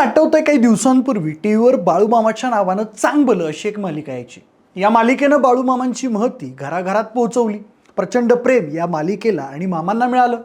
आठवतंय काही दिवसांपूर्वी टी व्हीवर बाळूमामाच्या नावानं चांगलं अशी एक मालिका यायची. या मालिकेनं बाळूमामांची महती घराघरात पोहोचवली. प्रचंड प्रेम या मालिकेला आणि मामांना मिळालं.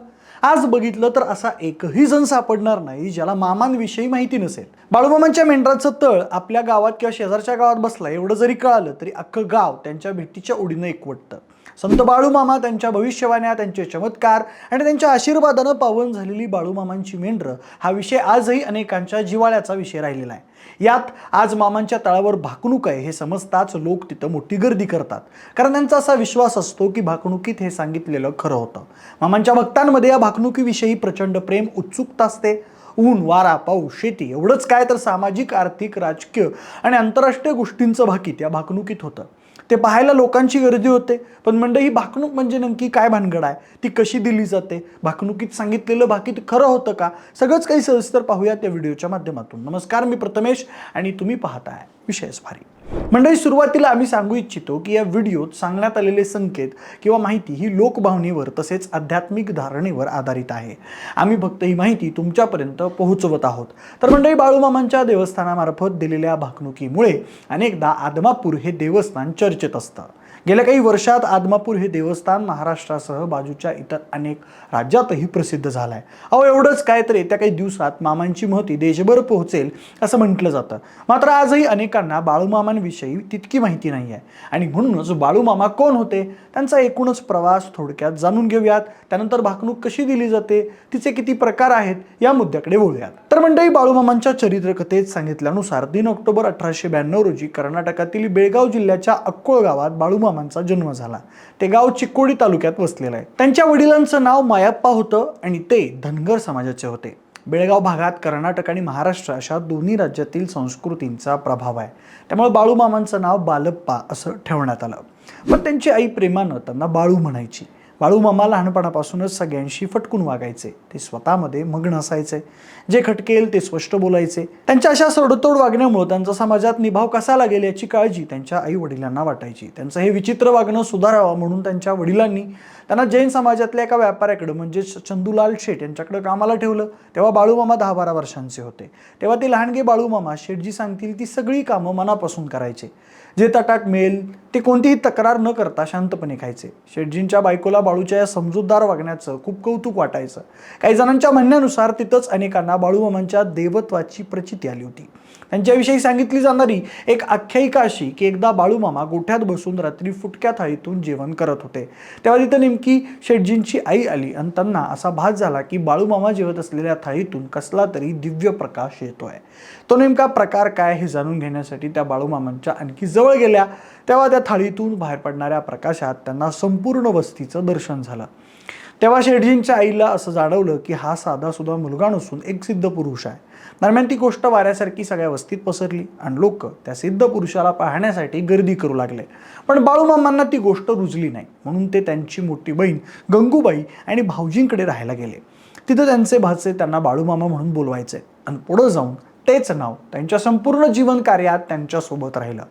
आज बघितलं तर असा एकही जण सापडणार नाही ज्याला मामांविषयी माहिती नसेल. बाळूमामांच्या मेंढराचं तळ आपल्या गावात किंवा शेजारच्या गावात बसला एवढं जरी कळालं तरी अख्खं गाव त्यांच्या भेटीच्या ओढीनं एकवटतं. संत बाळूमामा त्यांच्या भविष्यवाण्या त्यांचे चमत्कार आणि त्यांच्या आशीर्वादानं पावन झालेली बाळूमामांची मेंढरं हा विषय आजही अनेकांच्या जिवाळ्याचा विषय राहिलेला आहे. यात आज मामांच्या तळावर भाकणूक आहे हे समजताच लोक तिथं मोठी गर्दी करतात. कारण त्यांचा असा विश्वास असतो की भाकणुकीत हे सांगितलेलं खरं होतं. मामांच्या भक्तांमध्ये या भाकणुकीविषयी प्रचंड प्रेम उत्सुकता असते. ऊन वारा पाऊस शेती एवढंच काय तर सामाजिक आर्थिक राजकीय आणि आंतरराष्ट्रीय गोष्टींचं भाकीत या भाकणुकीत होतं. ते पाहायला लोकांची गर्दी होते. पण मंडळी ही भाकणूक म्हणजे नेमकी काय भानगड आहे? ती कशी दिली जाते? भाकणुकीत सांगितलेलं भाकीत खरं होतं का? सगळंच काही सविस्तर पाहूया त्या व्हिडिओच्या माध्यमातून. नमस्कार मी प्रथमेश आणि तुम्ही पाहताय विषयच भारी. मंडळी सुरुवातीला आम्ही सांगू इच्छितो की या व्हिडिओत सांगण्यात आलेले संकेत किंवा माहिती ही लोकभावनेवर तसेच आध्यात्मिक धारणेवर आधारित आहे. आम्ही फक्त ही माहिती तुमच्यापर्यंत पोहोचवत आहोत. तर मंडळी बाळूमामांच्या देवस्थानामार्फत दिलेल्या भाकणुकीमुळे अनेकदा आदमापूर हे देवस्थान चर्चेत असतं. गेल्या काही वर्षात आदमापूर हे देवस्थान महाराष्ट्रासह बाजूच्या इतर अनेक राज्यातही प्रसिद्ध झालं आहे अहो एवढंच काय तर येत्या काही दिवसात मामांची महती देशभर पोहोचेल असं म्हटलं जातं. मात्र आजही अनेकांना बाळूमामांविषयी तितकी माहिती नाही आहे आणि म्हणूनच बाळूमामा कोण होते? त्यांचा एकूणच प्रवास थोडक्यात जाणून घेऊयात. त्यानंतर भाकणूक कशी दिली जाते? तिचे किती प्रकार आहेत? या मुद्द्याकडे बोलूयात तर मंडळी बाळूमामांच्या चरित्रकथेत सांगितल्यानुसार तीन ऑक्टोबर अठराशे ब्याण्णव रोजी कर्नाटकातील बेळगाव जिल्ह्याच्या अक्कोळ गावात बाळूमामांचा जन्म झाला. ते गाव चिकोडी तालुक्यात वसलेलं आहे. त्यांच्या वडिलांचं नाव मायाप्पा होतं आणि ते धनगर समाजाचे होते. बेळगाव भागात कर्नाटक आणि महाराष्ट्र अशा दोन्ही राज्यातील संस्कृतींचा प्रभाव आहे. त्यामुळे बाळूमामांचं नाव बालप्पा असं ठेवण्यात आलं. पण त्यांची आई प्रेमानं त्यांना बाळू म्हणायची. बाळूमामा लहानपणापासूनच सगळ्यांशी फटकून वागायचे. ते स्वतःमध्ये मग्न असायचे. जे खटकेल ते स्पष्ट बोलायचे. त्यांच्या अशा सडतोड वागण्यामुळे त्यांचा समाजात निभाव कसा लागेल याची काळजी त्यांच्या आई वडिलांना वाटायची. त्यांचं हे विचित्र वागणं सुधारावं म्हणून त्यांच्या वडिलांनी त्यांना जैन समाजातल्या एका व्यापाऱ्याकडे म्हणजेच चंदूलाल शेठ यांच्याकडे कामाला ठेवलं. तेव्हा बाळूमामा दहा बारा वर्षांचे होते. तेव्हा ते लहानगे बाळूमामा शेठजी सांगतील ती सगळी कामं मनापासून करायचे. जे ताटात मिळेल ते कोणतीही तक्रार न करता शांतपणे खायचे. शेठजींच्या बायकोला बाळूच्या या समजूतदार वागण्याचं खूप कौतुक वाटायचं. काही जणांच्या म्हणण्यानुसार तिथंच अनेकांना बाळूमामांच्या देवत्वाची प्रचिती आली होती. त्यांच्याविषयी सांगितली जाणारी एक आख्यायिका अशी की एकदा बाळूमामा गोठ्यात बसून रात्री फुटक्या थाळीतून जेवण करत होते. तेव्हा तिथं नेमकी शेटजींची आई आली आणि त्यांना असा भास झाला की बाळूमामा जेवत असलेल्या थाळीतून कसला तरी दिव्य प्रकाश येतोय. तो नेमका प्रकार काय हे जाणून घेण्यासाठी त्या बाळूमामांच्या आणखी जवळ गेल्या. तेव्हा त्या थाळीतून बाहेर पडणाऱ्या प्रकाशात त्यांना संपूर्ण वस्तीचं दर्शन झाला. तेव्हा शेठजींच्या आईला असं जाणवलं की हा साधा सुद्धा मुलगा नसून एक सिद्ध पुरुष आहे. दरम्यान ती गोष्ट वाऱ्यासारखी सगळ्या वस्तीत पसरली आणि लोक त्या सिद्ध पुरुषाला पाहण्यासाठी गर्दी करू लागले. पण बाळूमामांना ती गोष्ट रुजली नाही. म्हणून ते त्यांची मोठी बहीण गंगूबाई आणि भाऊजींकडे राहायला गेले. तिथं त्यांचे भाचे त्यांना बाळूमामा म्हणून बोलवायचे आणि पुढं जाऊन तेच नाव त्यांच्या संपूर्ण जीवन कार्यात त्यांच्यासोबत राहिलं.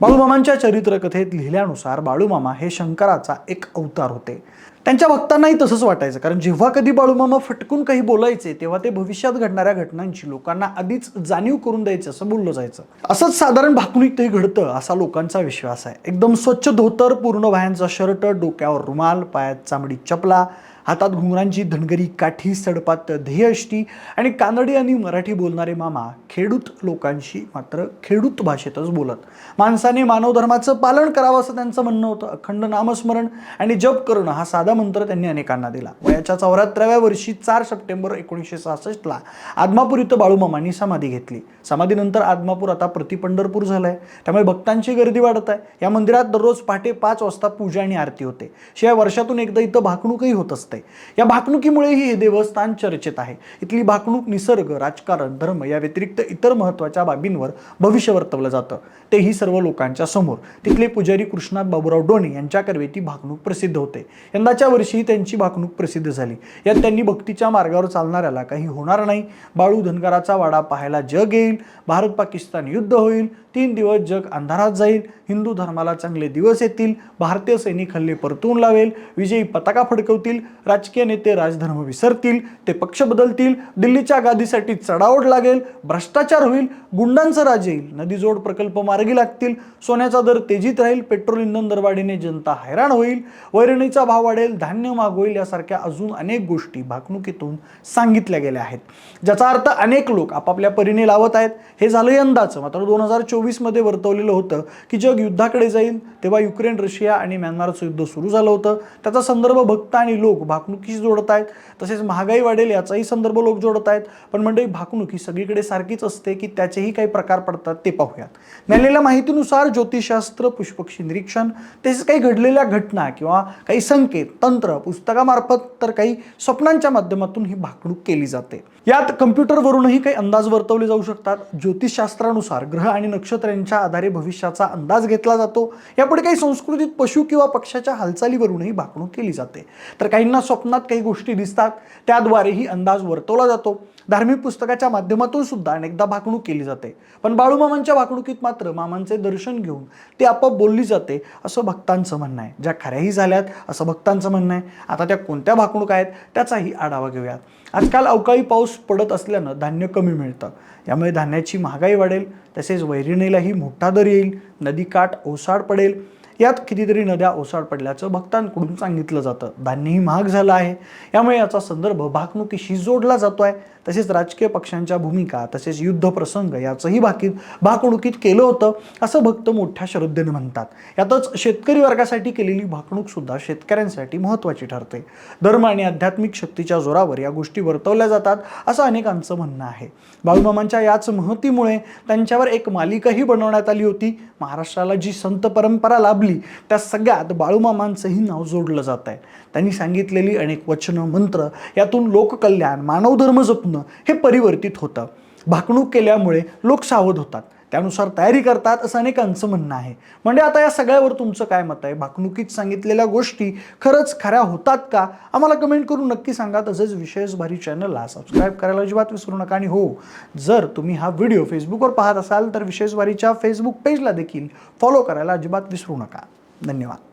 बाळूमामांच्या चरित्रकथेत लिहिल्यानुसार बाळूमामा हे शंकराचा एक अवतार होते. त्यांच्या भक्तांनाही तसंच वाटायचं. कारण जेव्हा कधी बाळूमामा फटकून काही बोलायचे तेव्हा ते भविष्यात घडणाऱ्या घटनांची लोकांना आधीच जाणीव करून द्यायचं असं बोललं जायचं. असंच साधारण भाकणुकीतही घडतं असा लोकांचा विश्वास आहे. एकदम स्वच्छ धोतर पूर्ण व्हायांचा शर्ट डोक्यावर रुमाल पायात चामडी चपला हातात घुंगरांची धनगरी काठी सडपात ध्येयष्टी आणि कानडी आणि मराठी बोलणारे मामा खेडूत लोकांशी मात्र खेडूत भाषेतच बोलत. माणसाने मानव धर्माचं पालन करावं असं त्यांचं म्हणणं होतं. अखंड नामस्मरण आणि जप करणं हा साधा मंत्र त्यांनी अनेकांना दिला. वयाच्या चौऱ्याहत्तराव्या वर्षी चार सप्टेंबर एकोणीसशे सहासष्टला आदमापूर इथं बाळूमामांनी समाधी घेतली. समाधीनंतर आदमापूर आता प्रतिपंढरपूर झालं आहे त्यामुळे भक्तांची गर्दी वाढत आहे. या मंदिरात दररोज पहाटे पाच वाजता पूजा आणि आरती होते. शिवाय वर्षातून एकदा इथं भाकणूकही होत असते. या भाकणुकीमुळेही हे देवस्थान चर्चेत आहे. इथली भाकणूक निसर्ग राजकारण धर्म या व्यतिरिक्त इतर महत्त्वाच्या बाबींवर भविष्य वर्तवलं जातं. तेही सर्व लोकांच्या समोर. तिथले पुजारी कृष्णात बाबूराव डोणे यांच्याकरवे ती भाकणूक प्रसिद्ध होते. यंदाच्या वर्षी त्यांची भाकणूक प्रसिद्ध झाली. यात त्यांनी भक्तीच्या मार्गावर चालणाऱ्याला काही होणार नाही. बाळू धनगराचा वाडा पाहायला जग येईल. भारत पाकिस्तान युद्ध होईल. तीन दिवस जग अंधारात जाईल. हिंदू धर्माला चांगले दिवस येतील. भारतीय सैनिक हल्ले परतून लावेल. विजयी पताका फडकवतील. राजकीय नेते राजधर्म विसरतील. ते पक्ष बदलतील. दिल्लीच्या गादीसाठी चढाओढ लागेल. भ्रष्टाचार होईल. गुंडांचं राज येईल. नदीजोड प्रकल्प मार्गी लागतील. सोन्याचा दर तेजीत राहील. पेट्रोल इंधन दरवाढीने जनता हैराण होईल. वैरणीचा भाव वाढेल. धान्य मागवेल यासारख्या अजून अनेक गोष्टी भाकणुकीतून सांगितल्या गेल्या आहेत. ज्याचा अर्थ अनेक लोक आपापल्या परीने लावत आहेत. हे झालं यंदाचं. मात्र दोन हजार चोवीसमध्ये वर्तवलेलं होतं की जग युद्धाकडे जाईल तेव्हा युक्रेन रशिया आणि म्यानमारचं युद्ध सुरू झालं होतं. त्याचा संदर्भ भक्त आणि लोक भाकणुकीशी जोडत आहेत. तसेच महागाई वाढेल याचाही संदर्भ लोक जोडत आहेत. पण मंडळी भाकणूक ही सगळीकडे सारखीच असते की त्याचेही काही प्रकार पडतात ते पाहूयात. मिळालेल्या माहितीनुसार ज्योतिषशास्त्र पुष्पक्षी निरीक्षण तसेच काही घडलेल्या घटना किंवा काही संकेत तंत्र पुस्तकामार्फत तर काही स्वप्नांच्या माध्यमातून ही भाकणूक केली जाते. यात कम्प्युटरवरूनही काही अंदाज वर्तवले जाऊ शकतात. ज्योतिषशास्त्रानुसार ग्रह आणि नक्षत्रांच्या आधारे भविष्याचा अंदाज घेतला जातो. यापुढे काही संस्कृतीत पशु किंवा पक्षाच्या हालचालीवरूनही भाकणूक केली जाते. तर काहींना स्वप्नात काही गोष्टी दिसतात. त्याद्वारेही अंदाज वर्तवला जातो. धार्मिक पुस्तकाच्या माध्यमातून सुद्धा अनेकदा भाकणूक केली जाते. पण बाळूमामांच्या भाकणुकीत मात्र मामांचे दर्शन घेऊन ते आपोआप बोलली जाते असं भक्तांचं म्हणणं आहे. ज्या खऱ्याही झाल्यात असं भक्तांचं म्हणणं आहे. आता त्या कोणत्या भाकणूक आहेत त्याचाही आढावा घेऊयात. आजकाल अवकाळी पाऊस पडत असल्यानं धान्य कमी मिळतं. यामुळे धान्याची महागाई वाढेल तसेच वैरणीलाही मोठा दर येईल नदीकाठ ओसाड पडेल यात कितीतरी नद्या ओसाड पडल्याचं भक्तांकडून सांगितलं जातं. धान्यही महाग झालं आहे. यामुळे याचा संदर्भ भाकणुकीशी जोडला जातो आहे तसेच राजकीय पक्षांच्या भूमिका तसेच युद्ध प्रसंग याचंही भाकीत भाकणुकीत केलं होतं असं भक्त मोठ्या श्रद्धेने म्हणतात. यातच शेतकरी वर्गासाठी केलेली भाकणूक सुद्धा शेतकऱ्यांसाठी महत्त्वाची ठरते. धर्म आणि आध्यात्मिक शक्तीच्या जोरावर या गोष्टी वर्तवल्या जातात असं अनेकांचं म्हणणं आहे. बाळूमामांच्या याच महतीमुळे त्यांच्यावर एक मालिकाही बनवण्यात आली होती. महाराष्ट्राला जी संत परंपरा लाभली त्या सगळ्यात बाळूमामांचंही नाव जोडलं जात आहे. त्यांनी सांगितलेली अनेक वचनं मंत्र यातून लोककल्याण मानवधर्म जपणं हे परिवर्तित होतं. भाकणूक केल्यामुळे लोक सावध होतात. त्यानुसार तयारी करतात असं अनेकांचं म्हणणं आहे. म्हणजे आता या सगळ्यावर तुमचं काय मत आहे? भाकणुकीत सांगितलेल्या गोष्टी खरंच खऱ्या होतात का? आम्हाला कमेंट करून नक्की सांगा. तसेच विशेष भारी चॅनलला सबस्क्राईब करायला अजिबात विसरू नका. आणि हो जर तुम्ही हा व्हिडिओ फेसबुकवर पाहत असाल तर विशेष वारीच्या फेसबुक पेजला देखील फॉलो करायला अजिबात विसरू नका. धन्यवाद.